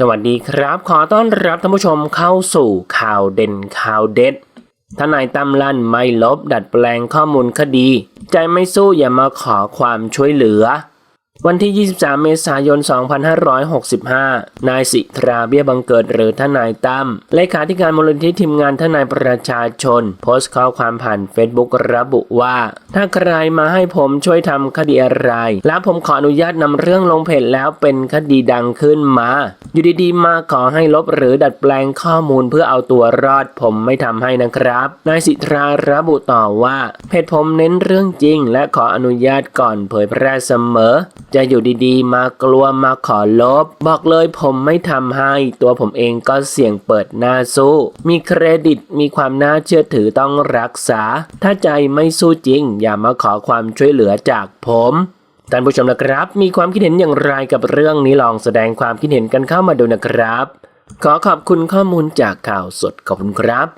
สวัสดีครับ ขอต้อนรับท่านผู้ชมเข้าสู่ข่าวเด่นข่าวเด็ด ทนายตั้มลั่นไม่ลบดัดแปลงข้อมูลคดี ใจไม่สู้อย่ามาขอความช่วยเหลือ วันที่ 23 เมษายน 2565 นายสิทราเบี้ยบังเกิดหรือทนายตั้ม เลขาธิการมูลนิธิทีมงานทนายประชาชน โพสต์ข้อความผ่านเฟซบุ๊กระบุว่า ถ้าใครมาให้ผมช่วยทำคดีอะไร แล้วผมขออนุญาตนำเรื่องลงเพจแล้วเป็นคดีดังขึ้นมา อยู่ดีๆ มาขอให้ลบหรือดัดแปลงข้อมูลเพื่อเอาตัวรอด ผมไม่ทำให้นะครับ นายสิทราระบุต่อว่า เพจผมเน้นเรื่องจริง และขออนุญาตก่อนเผยแพร่เสมอจะอยู่ดีๆ มากลัวมาขอลบ บอกเลยผมไม่ทำให้ ตัวผมเองก็เสี่ยงเปิดหน้าสู้ มีเครดิตมีความน่าเชื่อถือต้องรักษา ถ้าใจไม่สู้จริง อย่ามาขอความช่วยเหลือจากผมท่านผู้ชมนะครับ มีความคิดเห็นอย่างไรกับเรื่องนี้ลองแสดงความคิดเห็นกันเข้ามาดูนะครับ ขอขอบคุณข้อมูลจากข่าวสดขอบคุณครับ